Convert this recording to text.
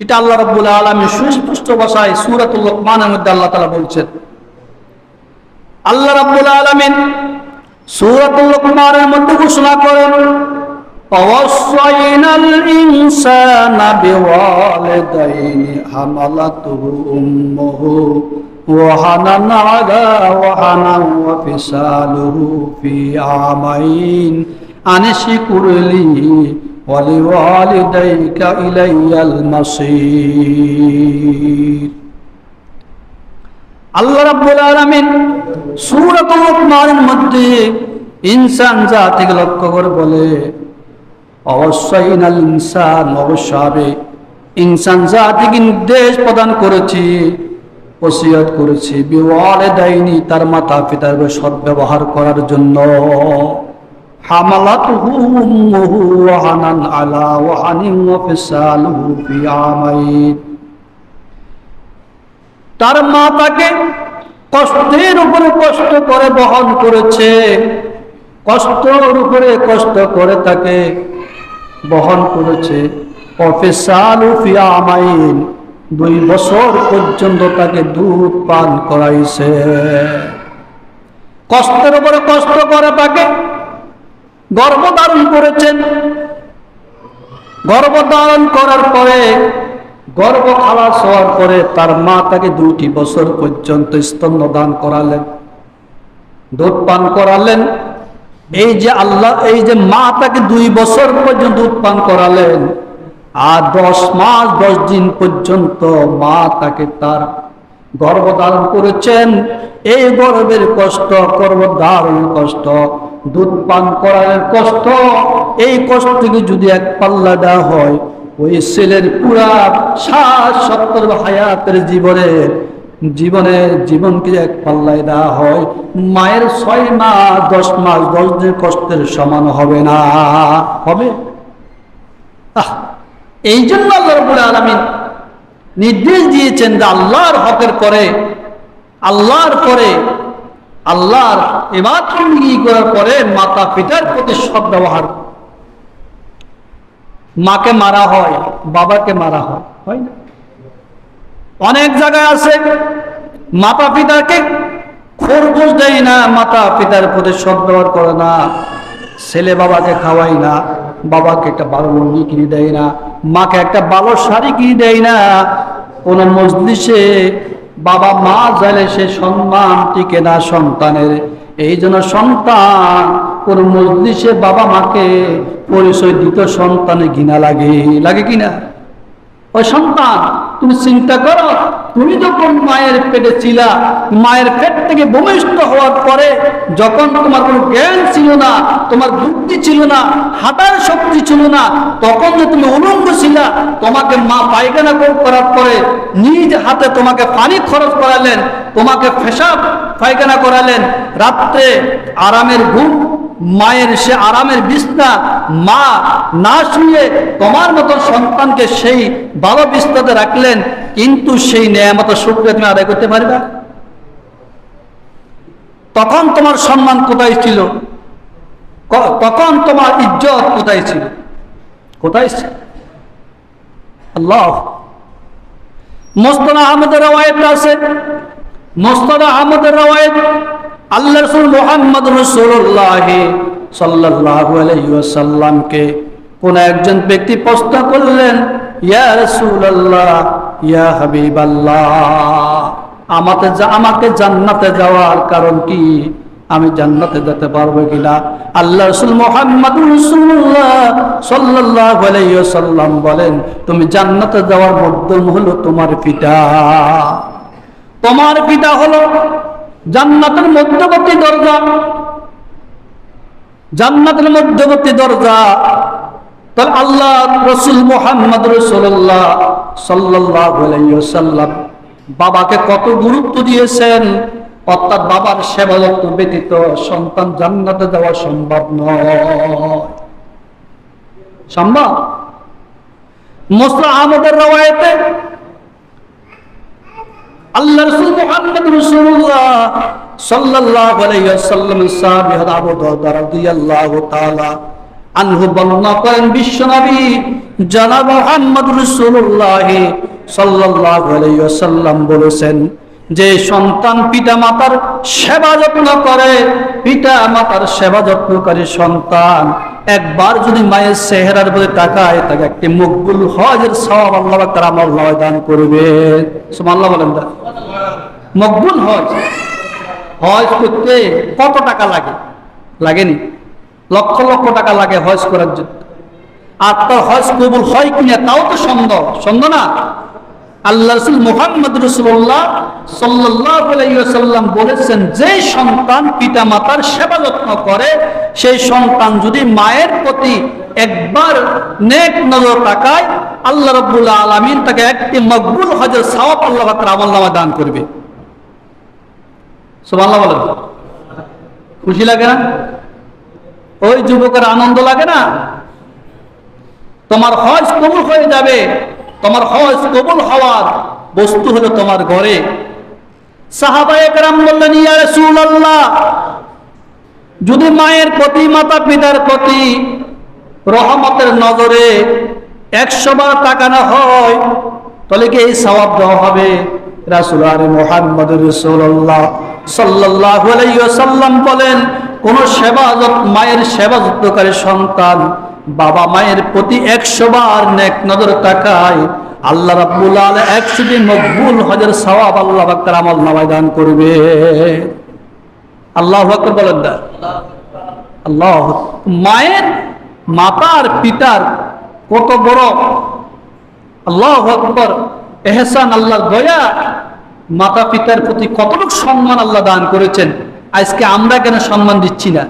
সেটা আল্লাহ রব্বুল আলমী সুস্পষ্ট ভাষায় সুরাতুল লোকমানের মধ্যে আল্লাহ তালা বলছেন আল্লাহ রাব্বুল আলামিন সূরাতুল লোকমানের মধ্যে ঘোষণা করেন ووصينا الإنسان بوالديه حملته أمه وهنا على وهنا وفصاله في عامين أن اشكر لي ولوالديك إلي المصير আল্লাহ রাব্বুল আলামিন সূরাতুল লোকমানের মধ্যে ইনসান জাতিকে লক্ষ্য করে বলে অবশ্যই নাল ইনসান অবশ্যই ইনসান জাতিকে নির্দেশ প্রদান করেছি ওসিয়ত করেছি বিওয়ালে দেয়নি তার মাতা পিতার সৎ ব্যবহার করার জন্য তার মা তাকে কষ্টের উপরে কষ্ট করে বহন করেছে। কষ্টের উপরে কষ্ট করে তাকে বহন করেছে। আমাইন দুই বছর পর্যন্ত তাকে দুধ পান করাইছে। কষ্টের উপরে কষ্ট করে তাকে গর্ভধারণ করেছেন। গর্ভধারণ করার পরে গর্ভ খালাস হওয়ার পরে তার মা তাকে দুটি বছর পর্যন্ত স্তন্য দান করালেন, দুধ পান করালেন। এই যে আল্লাহ, এই যে মা তাকে দুই বছর পর্যন্ত দুধ পান করালেন, আর দশ মাস, দশ দিন পর্যন্ত মা তাকে তার গর্ভধারণ করেছেন। এই গর্বের কষ্ট গর্ভধারণের কষ্ট দুধ পান করার কষ্ট, এই কষ্টকে যদি এক পাল্লা দেওয়া হয়, ওই ছেলের পুরা ষাট সত্তর হায়াতের জীবনের জীবনের জীবনকে এক পাল্লায় দেওয়া হয়, মায়ের ছয় মাস, দশ মাস, দশ দিন কষ্টের সমান হবে না। হবে? এই জন্য আল্লাহ রবুল আলমিন নির্দেশ দিয়েছেন যে আল্লাহর হকের পরে আল্লাহর পরে আল্লাহর এবার করার পরে মাতা পিতার প্রতি সব ব্যবহার। মাকে মারা হয়, বাবাকে মারা হয় হয় না? অনেক জায়গায় আছে, মাতা পিতাকে খরগোশ দেয় না, মাতা পিতার প্রতি সব ব্যবহার করে না, ছেলে বাবাকে খাওয়াই না, বাবাকে একটা ভালো লুঙ্গি কিনে দেয় না, মাকে একটা ভালো শাড়ি কিনে দেয় না, কোন মজলিসে বাবা মা যাইলে সে সম্মান টিকে না সন্তানের। এই জন্য সন্তান কোন মজলিসে বাবা মাকে পরিচয় দিত সন্তানে ঘৃণা লাগে। লাগে কিনা ওই সন্তান, তুমি চিন্তা করো। তুমি যখন মায়ের পেটে ছিলা, মায়ের পেট থেকে ভূমিষ্ঠ হওয়ার পরে যখন তোমার কোনো জ্ঞান ছিল না, তোমার বুদ্ধি ছিল না, হাঁটার শক্তি ছিল না, তখন যে তুমি উলঙ্গ ছিলা, তোমাকে মা পায়খানা করার পরে নিজ হাতে তোমাকে পানি খরচ করালেন, তোমাকে ফেসাব পায়খানা করালেন। রাত্রে আরামের ঘুম মায়ের সে আরামের বিছনা, মা না শুয়ে তোমার মতো সন্তানকে সেই ভালো বিছনাতে রাখলেন, কিন্তু সেই নেয়ামত শুক্রিয়া তুমি আদায় করতে পারবে? তখন তোমার সম্মান কোথায় ছিল? তখন তোমার ইজ্জত কোথায় ছিল? কোথায় ছিল? আল্লাহ। মোস্তানা আহমদের রওয়ায়ত আছে। মোস্তানা আহমদের রওয়ায়ত আল্লাহ রসুল মোহাম্মদ রসুল্লাহ সাল্লাল্লাহু আলাইহি ওয়াসাল্লামকে কোন একজন ব্যক্তি প্রশ্ন করলেন, ইয়া রাসূলুল্লাহ, ইয়া হাবিবাল্লাহ আমাকে আমাকে জান্নাতে যাওয়ার কারণ কি? আমি জান্নাতে যেতে পারব কিনা? আল্লাহ রসুল মোহাম্মদ রসুল্লাহ সাল্লাল্লাহু আলাইহি বলেন, তুমি জান্নাতে যাওয়ার মাধ্যম হলো তোমার পিতা। তোমার পিতা হলো জান্নাতের মধ্যবর্তী দরজা। জান্নাতের মধ্যবর্তী দরজা। তাহলে আল্লাহ রসুল মোহাম্মদ রসুল্লাহ সাল্লাহ বাবাকে কত গুরুত্ব দিয়েছেন। অর্থাৎ বাবার সেবা ব্যতীত সন্তান জান্নাতে যাওয়া সম্ভব নয়। সম্ভব? মোসলা আহমদের রওয়ায়তে আল্লাহ রসুল মুহাম্মদ রাসূলুল্লাহ সাল্লাল্লাহু আলাইহি ওয়াসাল্লাম সাহাবী হযরত আবু দারদা রাদিয়াল্লাহু তাআলা আনহু বর্ণনা করেন বিশ্বনবী জনাব মোহাম্মদ রসুল্লাহ সাল্লাল্লাহু আলাইহি ওয়াসাল্লাম বলেছেন যে সন্তান পিতা মাতার সেবা যত্ন করে পিতা মাতার সেবা যত্ন করে সন্তান, একবার যদি মায়ের চেহারার প্রতি তাকায়, তাকে একটি মকবুল হজের সব আল্লাহ তার আমল নয় দান করবে। সুবহানাল্লাহ বলেন মকবুল হজ। হজ করতে কত টাকা লাগে? লাগেনি? লক্ষ লক্ষ টাকা লাগে হজ করার জন্য। আর তার হজ কবুল হয় কিনা তাও তো সন্দেহ। সন্দেহ না? আল্লাহ রসুল মোহাম্মদ রসুল্লাহ সাল্লাম বলেছেন, যে সন্তান পিতা মাতার সেবা যত্ন করে, সেই সন্তান যদি মায়ের প্রতি একবার নেক নজর তাকায়, আল্লাহ রব্বুল্লাহ আলমিন তাকে একটি মকবুল হজের সাওয়াব আল্লাহ তার আমল দান করবে। বলেন। খুশি লাগে না? ওই যুবকের আনন্দ লাগে না? তোমার হজ কবুল হয়ে যাবে। তোমার হজ কবুল হওয়ার বস্তু হলো তোমার ঘরে। বললেন যদি মায়ের প্রতি মাতা পিতার প্রতি রহমতের নজরে একশো বার তাকানো হয়, তাহলে কি এই সওয়াব দেওয়া হবে? রাসূল আরে মুহাম্মদ রাসূলুল্লাহ সাল্লাল্লাহু আলাইহি ওয়াসাল্লাম বলেন, কোন সেবা মায়ের সেবা যত্নকারী সন্তান বাবা মায়ের প্রতি একশো বার নেক নজর তাকায়। আল্লাহ রাব্বুল আল একশো দিন মকবুল হজের সওয়াব আল্লাহ পাক তার আমল নামায় দান করবে। আল্লাহ আকবার বলেন আল্লাহ মায়ের, মাতার, পিতার কত বড় আল্লাহ আকবর এহসান, আল্লাহর দয়া। মাতা পিতার প্রতি কতটুকু সম্মান আল্লাহ দান করেছেন? আজকে আমরা কেন সম্মান দিচ্ছি না?